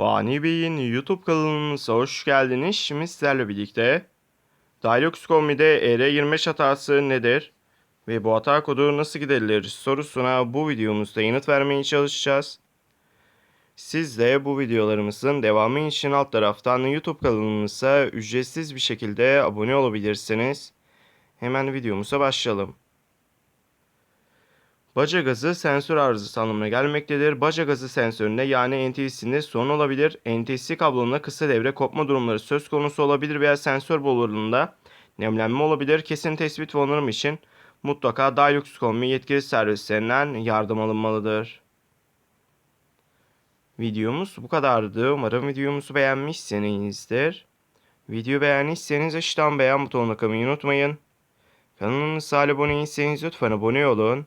Fani Bey'in YouTube kanalımıza hoş geldiniz. Şimdi sizlerle birlikte Dialux Comi'de ER25 hatası nedir ve bu hata kodu nasıl giderilir sorusuna bu videomuzda yanıt vermeye çalışacağız. Siz de bu videolarımızın devamı için alt taraftan YouTube kanalımıza ücretsiz bir şekilde abone olabilirsiniz. Hemen videomuza başlayalım. Baca gazı sensör arızası anlamına gelmektedir. Baca gazı sensöründe yani NTC'sinde sorun olabilir. NTC kablonunda kısa devre kopma durumları söz konusu olabilir veya sensör borularında nemlenme olabilir. Kesin tespit ve için mutlaka Dilux.com yetkili servislerinden yardım alınmalıdır. Videomuz bu kadardı. Umarım videomuzu beğenmişsinizdir. Video beğendiyseniz aşağıdan beğen butonuna kalmayı unutmayın. Kanalımıza abone değilseniz lütfen abone olun.